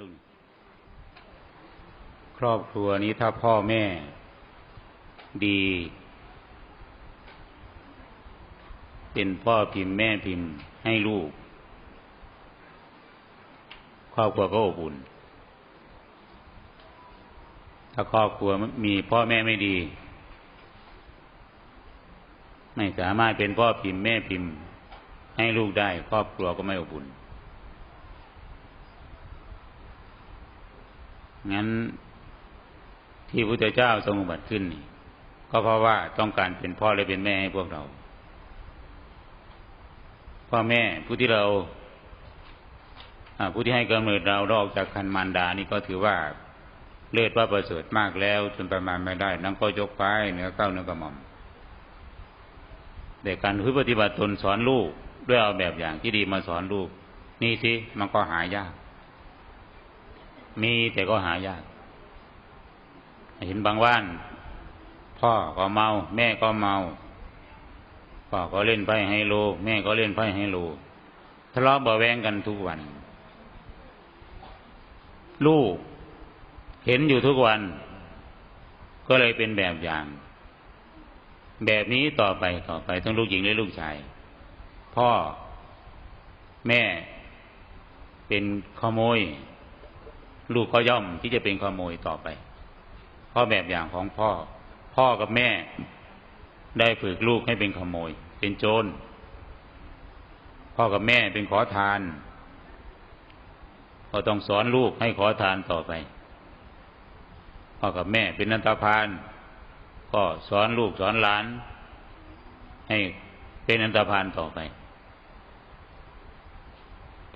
ลูกครอบครัวนี้ถ้าพ่อแม่ดี เป็นพ่อพิมพ์แม่พิมพ์ให้ลูก ครอบครัวก็อบอุ่น ถ้าครอบครัวมีพ่อแม่ไม่ดี ไม่สามารถเป็นพ่อพิมพ์แม่พิมพ์ ให้ลูกได้ ครอบครัวก็ไม่อบอุ่น งั้นที่พระพุทธเจ้าทรงอุบัติขึ้นนี่ก็เพราะว่าต้องการเป็นพ่อและเป็นแม่ให้พวกเรา พ่อแม่ผู้ที่เราผู้ที่ให้กำเนิดเราออกจากคันมารดานี่ก็ถือว่าเลือดว่าประเสริฐมากแล้วจนประมาณไม่ได้นั่งก็ยกไปเนื้อเก้าเนื้อกระหม่อมแต่การพึ่ปฏิบัติตนสอนลูกด้วยเอาแบบอย่างที่ดีมาสอนลูก นี่สิมันก็หายาก มีแต่ก็หายาก เห็นบางว่าน พ่อก็เมา แม่ก็เมา พ่อก็เล่นไพ่ไฮโล แม่ก็เล่นไพ่ไฮโลทะเลาะเบาแวงกันทุกวัน ลูก เห็นอยู่ทุกวัน ก็เลยเป็นแบบอย่าง แบบนี้ต่อไปต่อไปทั้งลูกหญิงและลูกชาย พ่อ แม่เป็นขโมย ลูกก็ย่อมที่จะเป็นขโมยต่อไปราะแบบอย่างของพ่อ พ่อกับแม่ ได้ฝึกลูกให้เป็นขโมย เป็นโจรพ่อกับแม่เป็นขอทานก็ต้องสอนลูกให้ขอทานต่อไป พ่อกับแม่เป็นนันตพาน ก็สอนลูกสอนหลาน ให้เป็นนันตพานต่อไป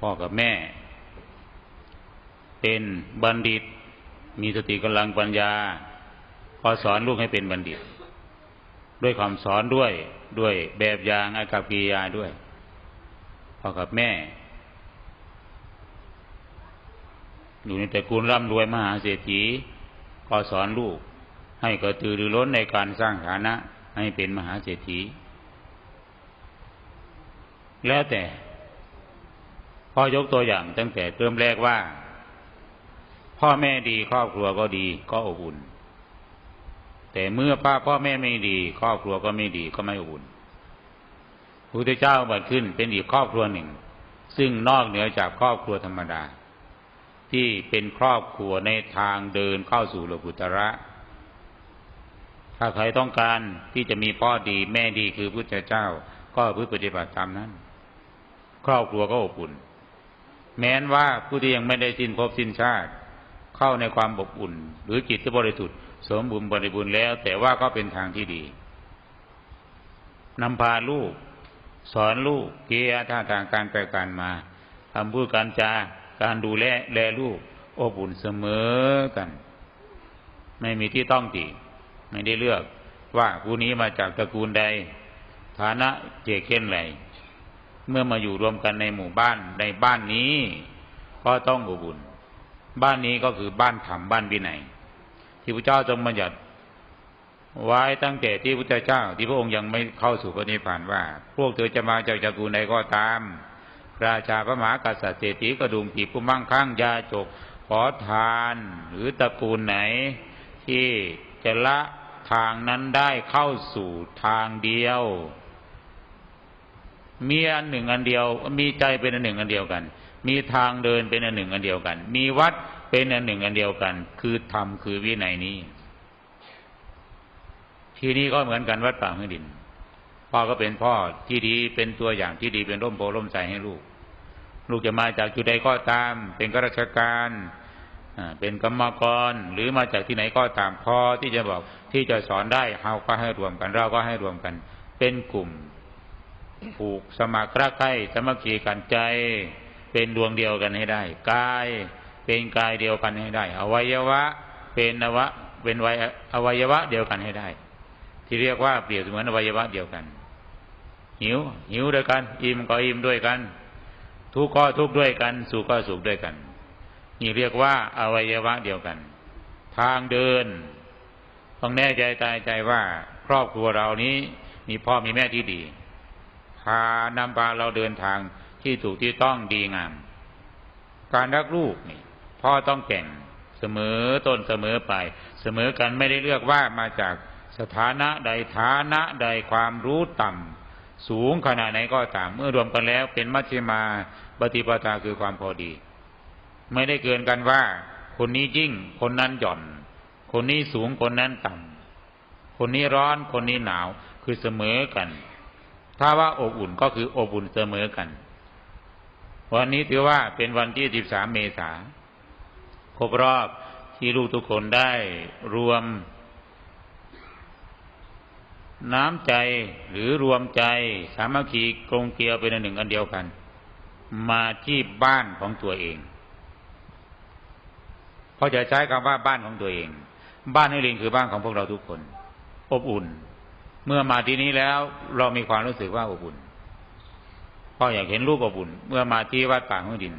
พ่อกับแม่ เป็นบัณฑิต มีสติกำลังปัญญาพอสอนลูกให้เป็นบัณฑิต ด้วยความสอนด้วยด้วยแบบอย่างอากับกิยาด้วยพ่อกับแม่ อยู่ในแต่กูลร่ำรวยมหาเศรษฐีก็สอนลูก ให้กระตือรือร้นในการสร้างฐานะ ให้เป็นมหาเศรษฐี แล้วแต่พ่อยกตัวอย่างตั้งแต่เริ่มแรกว่า พ่อแม่ดีครอบครัวก็ดีก็อบอุ่น แต่เมื่อป้าพ่อแม่ไม่ดี ครอบครัวก็ไม่ดีก็ไม่อุ่นพระพุทธเจ้าบัดขึ้นเป็นอีกครอบครัวหนึ่ง ซึ่งนอกเหนือจากครอบครัวธรรมดา ที่เป็นครอบครัวในทางเดินเข้าสู่โลกุตระ ถ้าใครต้องการที่จะมีพ่อดีแม่ดีคือพุทธเจ้า ก็พึ่งปฏิบัติตามนั้น ครอบครัวก็อบอุ่น แม้นว่าผู้ที่ยังไม่ได้สิ้นภพสิ้นชาติ เข้าในความอบอุ่น หรือจิตที่บริสุทธิ์สมบูรณ์บริบูรณ์แล้ว แต่ว่าก็เป็นทางที่ดีนำพาลูก สอนลูกเกียร์ท่าทางการไปการมาทำพูดการจาการดูแลแลลูกอบอุ่นเสมอกัน ไม่มีที่ต้องตีไม่ได้เลือก ว่าผู้นี้มาจากตระกูลใด ฐานะเจเค้นไหลเมื่อมาอยู่รวมกันในหมู่บ้านในบ้านนี้ ก็ต้องอบอุ่น บ้านนี้ก็คือบ้านธรรมบ้านวินัยที่พระเจ้าทรงบัญญัติไว้ตั้งแต่ที่พระเจ้า ที่พระองค์ยังไม่เข้าสู่พระนิพพานว่า พวกเธอจะมาจากจักรูใดก็ตาม ราชาพระมหากษัตริย์เศรษฐีกระดุมผีผู้มั่งคั่งยาจกขอทานหรือตระกูลไหน ที่จะละทางนั้นได้เข้าสู่ทางเดียว มีอันหนึ่งอันเดียว มีใจเป็นอันหนึ่งอันเดียวกัน มีทางเดินเป็นอันหนึ่งอันเดียวกัน มีวัดเป็นอันหนึ่งอันเดียวกัน คือธรรมคือวินัยนี้ ที่นี้ก็เหมือนกันวัดป่าเมืองดิน พ่อก็เป็นพ่อที่ดีเป็นตัวอย่างที่ดีเป็นร่มโพร่มใจให้ลูก ลูกจะมาจากจุดใดก็ตาม เป็นข้าราชการเป็นกรรมกรหรือมาจากที่ไหนก็ตามพ่อที่จะบอกที่จะสอนได้เราก็ให้รวมกัน เราก็ให้รวมกัน เป็นกลุ่มผูกสมัครรักใคร่สมัครคีกันใจ เป็นดวงเดียวกันให้ได้กายเป็นกายเดียวกันให้ได้ อวัยวะ เป็นอวะเป็นวัยอวัยวะเดียวกันให้ได้ ที่เรียกว่าเปรียบเหมือนอวัยวะเดียวกัน หิว หิวด้วยกัน อิ่มก็อิ่มด้วยกัน ทุกข์ก็ทุกข์ด้วยกัน สุขก็สุขด้วยกัน นี่เรียกว่าอวัยวะเดียวกัน ทางเดินต้องแน่ใจตายใจว่าครอบครัวเรานี้มีพ่อมีแม่ที่ดีพานำพาเราเดินทาง ที่ถูกที่ต้องดีงาม การรักลูกนี่พ่อต้องแก่งเสมอต้นเสมอไป เสมอกันไม่ได้เลือกว่ามาจากสถานะใดฐานะใดความรู้ต่ำสูงขนาดไหนก็ตามเมื่อรวมกันแล้วเป็นมัชฌิมาปฏิปทาคือความพอดี ไม่ได้เกินกันว่า คนนี้ยิ่ง คนนั้นหย่อน คนนี้สูงคนนั้นต่ำคนนี้ร้อนคนนี้หนาวคือเสมอกัน ถ้าว่าอบอุ่นก็คืออบอุ่นเสมอกัน วันนี้ถือว่าเป็นวันที่ 13 เมษาครบรอบที่ลูกทุกคนได้รวม น้ำใจหรือรวมใจสามัคคีกลงเกลียวเป็นอันหนึ่งอันเดียวกัน มาที่บ้านของตัวเองเพราะจะใช้คำว่าบ้านของตัวเอง บ้านให้ลิงคือบ้านของพวกเราทุกคน อบอุ่น เมื่อมาที่นี้แล้วเรามีความรู้สึกว่าอบอุ่น พ่ออยากเห็นลูกอบอุ่นเมื่อมาที่วัดป่าห้วยดิน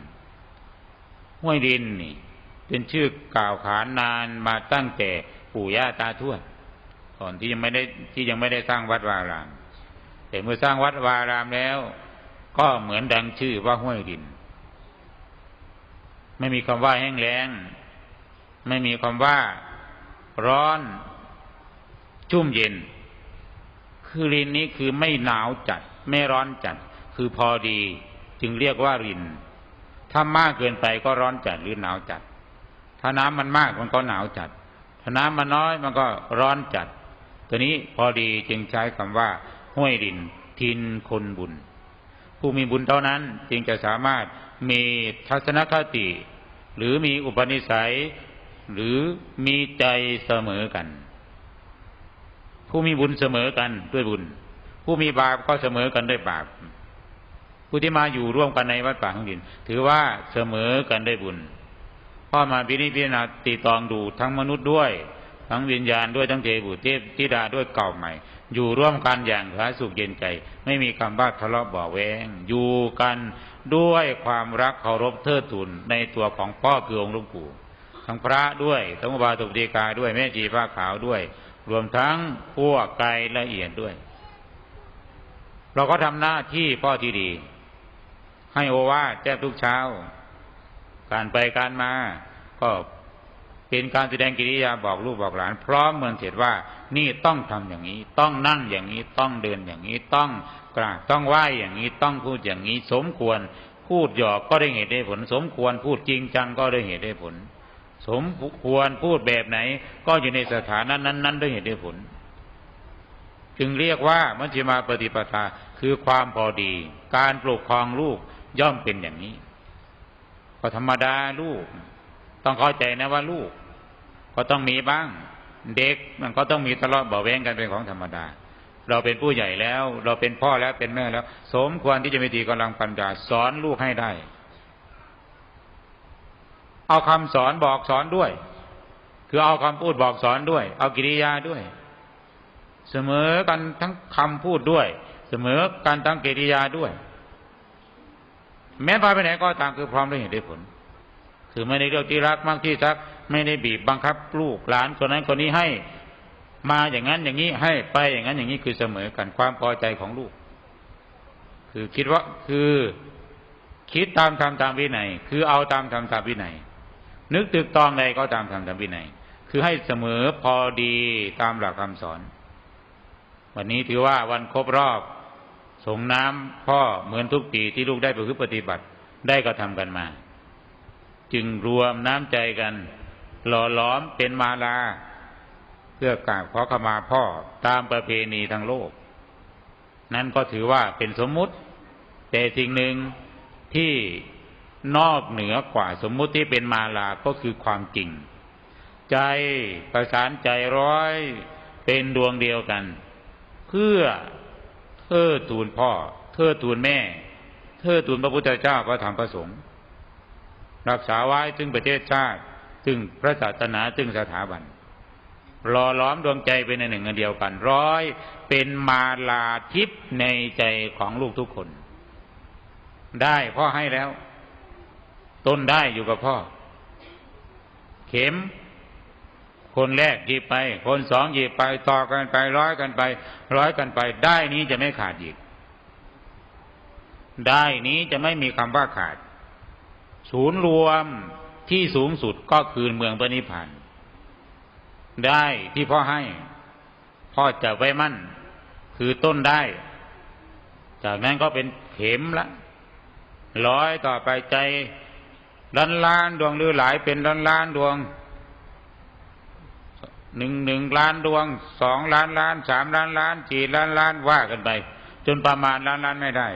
ห้วยดินนี่ เป็นชื่อกล่าวขานนานมาตั้งแต่ปู่ย่าตาทวดก่อนที่ยังไม่ได้ที่ยังไม่ได้สร้างวัดวาราม แต่เมื่อสร้างวัดวารามแล้ว ก็เหมือนดังชื่อว่าห้วยดิน ไม่มีคำว่าแห้งแล้ง ไม่มีคำว่าร้อน ชุ่มเย็น คือรินนี้คือไม่หนาวจัด ไม่ร้อนจัด คือพอดีจึงเรียกว่าริน ถ้ามากเกินไปก็ร้อนจัดหรือหนาวจัด ถ้าน้ำมันมากมันก็หนาวจัด ถ้าน้ำมันน้อยมันก็ร้อนจัด ตัวนี้พอดีจึงใช้คำว่า ห้วยดิน ทินคนบุญ ผู้มีบุญเท่านั้นจึงจะสามารถมีทัศนคติ หรือมีอุปนิสัย หรือมีใจเสมอกัน ผู้มีบุญเสมอกันด้วยบุญ ผู้มีบาปก็เสมอกันด้วยบาป ผู้ที่มาอยู่ร่วมกันในวัดป่าของดิน ถือว่าเสมอกันด้บุญพ่อมาพินิจพิจารณาตีตองดูทั้งมนุษย์ด้วย ทั้งวิญญาณด้วยทั้งเทบุตรเทพธิดาด้วยเก่าใหม่ อยู่ร่วมกันอย่างผาสุขเย็นใจ ไม่มีคำว่าทะเลาะบ่อแวง อยู่กันด้วยความรักเคารพเทิดทูนในตัวของพ่อคือองค์หลวงปู่ทั้งพระด้วยทั้งบาตุปฏิกาด้วยแม่จีผ้าขาวด้วย รวมทั้งพวกกายละเอียดด้วย เราก็ทำหน้าที่พ่อที่ดี ให้โอวาทแจ้งทุกเช้า การไปการมา ก็เป็นการแสดงกิริยาบอกลูกบอกหลาน พร้อมเหมือนเสร็จว่า นี่ต้องทำอย่างนี้ ต้องนั่งอย่างนี้ต้องเดินอย่างนี้ต้องกราบต้องไหว้อย่างนี้ต้องพูดอย่างนี้ สมควรพูดหยอกก็ได้เหตุได้ผล สมควรพูดจริงจังก็ได้เหตุได้ผล สมควรพูดแบบไหน ก็อยู่ในสถานะนั้น ๆ ด้วยเหตุได้ผล จึงเรียกว่ามัชฌิมาปฏิปทาคือความพอดี การปกครองลูก ย่อมเป็นอย่างนี้ ก็ธรรมดาลูก ต้องเข้าใจนะว่าลูก ก็ต้องมีบ้าง เด็กมันก็ต้องมีทะเลาะเบาแวงกันเป็นของธรรมดา เราเป็นผู้ใหญ่แล้ว เราเป็นพ่อแล้วเป็นแม่แล้ว สมควรที่จะมีตีกำลังปัญญาสอนลูกให้ได้ เอาคำสอนบอกสอนด้วย คือเอาคำพูดบอกสอนด้วย เอากิริยาด้วย เสมอกันทั้งคำพูดด้วย เสมอกันทั้งกิริยาด้วย แม้พาไปไหนก็ตามคือพร้อมด้วยเหตุด้วยผล คือไม่ได้เลือกที่รักมากที่ชัก ไม่ได้บีบบังคับลูกหลานคนนั้นคนนี้ให้ มาอย่างนั้นอย่างนี้ให้ไปอย่างนั้นอย่างนี้คือเสมอกันความพอใจของลูก คือคิดว่าคือคิดตามธรรมตามวินัย คือเอาตามธรรมตามวินัย นึกตึกตองใดก็ตามธรรมตามวินัย คือให้เสมอพอดีตามหลักคำสอน วันนี้ถือว่าวันครบรอบ สงน้ำพ่อเหมือนทุกปีที่ลูกได้ประพฤติปฏิบัติได้กระทำกันมา จึงรวมน้ำใจกัน หล่อหลอมเป็นมาลา เพื่อกราบขอขมาพ่อตามประเพณีทางโลก นั่นก็ถือว่าเป็นสมมุติ แต่สิ่งหนึ่งที่นอกเหนือกว่าสมมุติที่เป็นมาลาก็คือความจริง ใจประสานใจร้อยเป็นดวงเดียวกัน เพื่อ เทิดทูนพ่อ เทิดทูนแม่ เทิดทูนพระพุทธเจ้าพระธรรมพระสงฆ์รักษาไว้ถึงประเทศชาติถึงพระศาสนาถึงสถาบันรอล้อมดวงใจเป็นในหนึ่งเดียวกัน ร้อยเป็นมาลาทิพในใจของลูกทุกคน ได้พ่อให้แล้ว ต้นได้อยู่กับพ่อ เข็ม คนแรกหยิบไป คนสองหยิบไปต่อกันไป ร้อยกันไป ร้อยกันไป ได้นี้จะไม่ขาดอีก ได้นี้จะไม่มีคำว่าขาด ศูนย์รวมที่สูงสุดก็คือเมืองพระนิพพานได้ที่พ่อให้ พ่อจะไว้มั่น คือต้นได้ จากนั้นก็เป็นเข็มละ ร้อยต่อไปใจล้านล้านดวงหรือหลายเป็นล้านล้านดวง หนึ่งหนึ่งล้านดวงสองล้านล้านสามล้านล้านสี่ล้านล้านว่ากันไป จนประมาณล้านล้านไม่ได้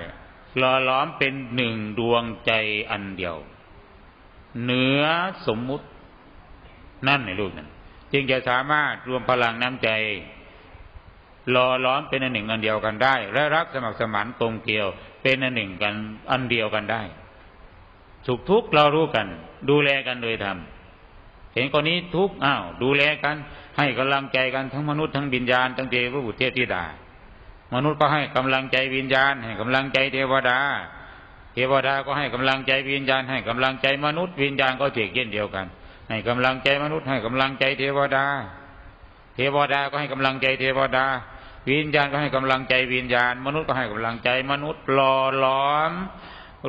หล่อล้อมเป็นหนึ่งดวงใจอันเดียว เหนือสมมุตินั่นในรูปนั้น จึงจะสามารถรวมพลังน้ำใจหล่อล้อมเป็นอันหนึ่งอันเดียวกันได้ และรักสมัครสมานตรงเกี่ยวเป็นอันหนึ่งกันอันเดียวกันได้สุขทุกข์เรารู้กัน ดูแลกันโดยธรรม เห็นคนนี้ทุกข์อ้าวดูแลกัน ให้กำลังใจกันทั้งมนุษย์ทั้งวิญญาณทั้งเทวบุตรเทพธิดา มนุษย์ก็ให้กำลังใจวิญญาณ ให้กำลังใจเทวดา เทวดาก็ให้กำลังใจวิญญาณ ให้กำลังใจมนุษย์วิญญาณก็เจียกเย็นเดียวกัน ให้กำลังใจมนุษย์ให้กำลังใจเทวดา เทวดาก็ให้กำลังใจเทวดาวิญญาณก็ให้กำลังใจวิญญาณ มนุษย์ก็ให้กำลังใจมนุษย์หล่อล้อม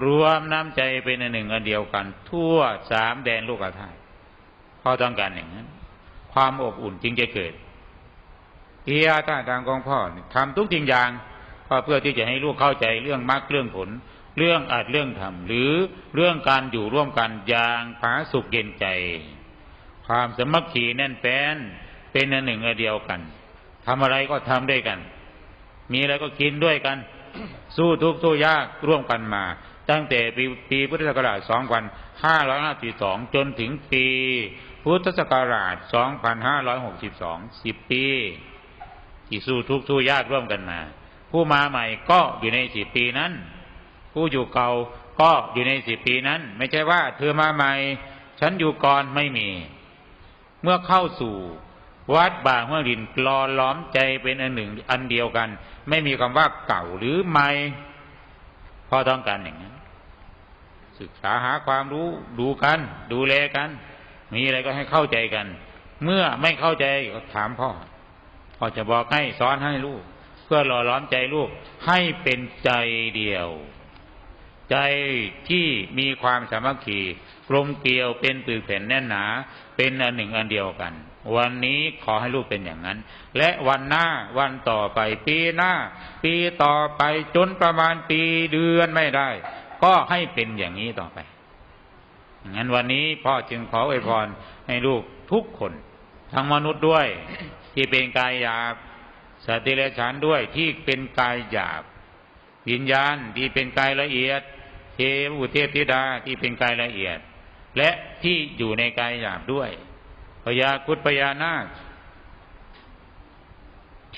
รวมน้ำใจเป็นอันหนึ่งอันเดียวกัน ทั่วสามแดนโลกธาตุ พอต้องการอย่างนั้น ความอบอุ่นจึงจะเกิดเอียท่าทางของพ่อทำทุกสิ่งอย่างก็เพื่อที่จะให้ลูกเข้าใจเรื่องมรรคเรื่องผล เรื่องอาจเรื่องธรรมหรือเรื่องการอยู่ร่วมกันอย่างผาสุขเย็นใจ ความสมัคคีแน่นแฟ้นเป็นอันหนึ่งอันเดียวกันทำอะไรก็ทำด้วยกัน มีอะไรก็กินด้วยกัน สู้ทุกข์สู้ยากร่วมกันมา ตั้งแต่ปีปีพุทธศักราช 2552 จนถึงปี พุทธศักราช 2562 10 ปี ที่สู้ทุกสู้ยากร่วมกันมา ผู้มาใหม่ก็อยู่ในสิบปีนั้น ผู้อยู่เก่าก็อยู่ในสิบปีนั้น ไม่ใช่ว่า เธอมาใหม่ ฉันอยู่ก่อนไม่มี เมื่อเข้าสู่วัดบางเมื่อดินกลอล้อมใจเป็นอันหนึ่งอันเดียวกัน ไม่มีคำว่าเก่าหรือใหม่ พอต้องการอย่างนั้นศึกษาหาความรู้ดูกัน ดูแลกัน มีอะไรก็ให้เข้าใจกัน เมื่อไม่เข้าใจก็ถามพ่อพ่อจะบอกให้สอนให้ลูก เพื่อหล่อล้อมใจลูกให้เป็นใจเดียว ใจที่มีความสามัคคีกลมเกลียวเป็นปืนแผ่นแน่นหนา เป็นอันหนึ่งอันเดียวกัน วันนี้ขอให้ลูกเป็นอย่างนั้น และวันหน้าวันต่อไปปีหน้า ปีต่อไปจนประมาณปีเดือนไม่ได้ ก็ให้เป็นอย่างนี้ต่อไป งั้นวันนี้พ่อจึงขออวยพรให้ลูกทุกคน ทั้งมนุษย์ด้วย ที่เป็นกายหยาบสติเลฉานด้วยที่เป็นกายหยาบวิญญาณที่เป็นกายละเอียด เทวุเทพธิดาที่เป็นกายละเอียด และที่อยู่ในกายหยาบด้วยพญาคุดพญานาค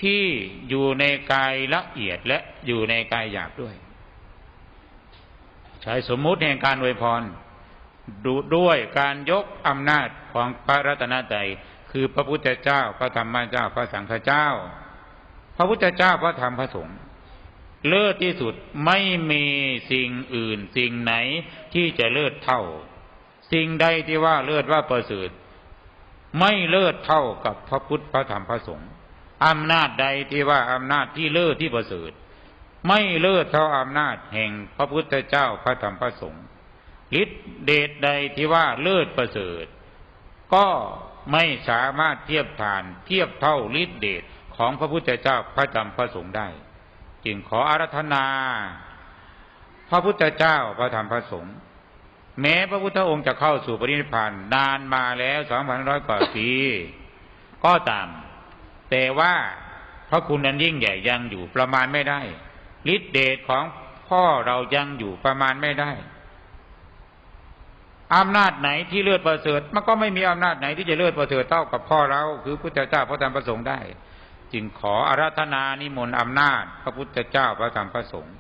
ที่อยู่ในกายละเอียดและอยู่ในกายหยาบด้วย ใช้สมมุติแห่งการอวยพร ด,ด้วยการยกอำนาจของพระรัตนตรัยคือพระพุทธเจ้าพระธรรมเจ้าพระสังฆเจ้า พระพุทธเจ้าพระธรรมพระสงฆ์เลิศที่สุดไม่มีสิ่งอื่น สิ่งไหนที่จะเลิศเท่า สิ่งใดที่ว่าเลิศว่าประเสริฐไม่เลิศเท่ากับพระพุทธพระธรรมพระสงฆ์อำนาจใดที่ว่าอำนาจที่เลิศที่ประเสริฐไม่เลิศเท่าอำนาจแห่งพระพุทธเจ้าพระธรรมพระสงฆ์ ฤทธิเดชใดที่ว่าเลิศประเสริฐ ก็ไม่สามารถเทียบทานเทียบเท่าฤทธิเดชของพระพุทธเจ้าพระธรรมพระสงฆ์ได้ จึงขออารัธนา พระพุทธเจ้าพระธรรมพระสงฆ์แม้พระพุทธองค์จะเข้าสู่ปรินิพพานนานมาแล้วสองพันร้อยกว่าปีก็ตาม แต่ว่าพระคุณนั้นยิ่งใหญ่ยังอยู่ประมาณไม่ได้ฤทธิเดชของพ่อเรายังอยู่ประมาณไม่ได้ อำนาจไหนที่เลือดประเสริฐมันก็ไม่มีอำนาจไหนที่จะเลือดประเสริฐเท่ากับพ่อเรา คือพุทธเจ้าพระธรรมพระสงฆ์ได้ จึงขออาราธนานิมนต์อำนาจ พระพุทธเจ้าพระธรรมพระสงฆ์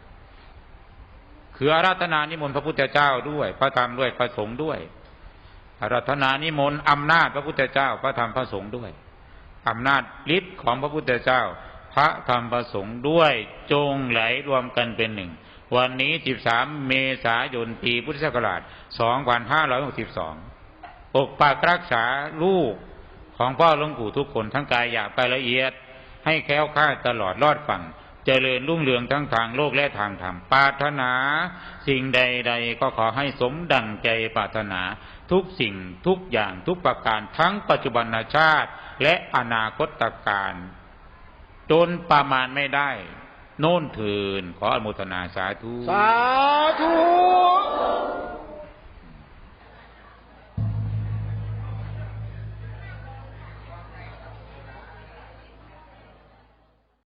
คืออาราธนานิมนต์พระพุทธเจ้าด้วย พระธรรมด้วยพระสงฆ์ด้วยอาราธนานิมนต์อำนาจพระพุทธเจ้าพระธรรมพระสงฆ์ด้วยอำนาจฤทธิ์ของพระพุทธเจ้า พระธรรมประสงค์ด้วยจงไหลรวมกันเป็นหนึ่ง วันนี้ 13 เมษายนปีพุทธศักราช 2562 ปกปักรักษาลูกของพ่อหลวงปู่ทุกคนทั้งกายอยากไปละเอียด ให้แค้วค่าตลอดรอดฝั่ง เจริญรุ่งเรืองทั้งทางโลกและทางธรรมปารถนา สิ่งใดใดก็ขอให้สมดังใจปารถนาทุกสิ่งทุกอย่างทุกประการทั้งปัจจุบันชาติและอนาคตการจนประมาณไม่ได้ โน่นเถินขออนุโมทนาสาธุ สาธุ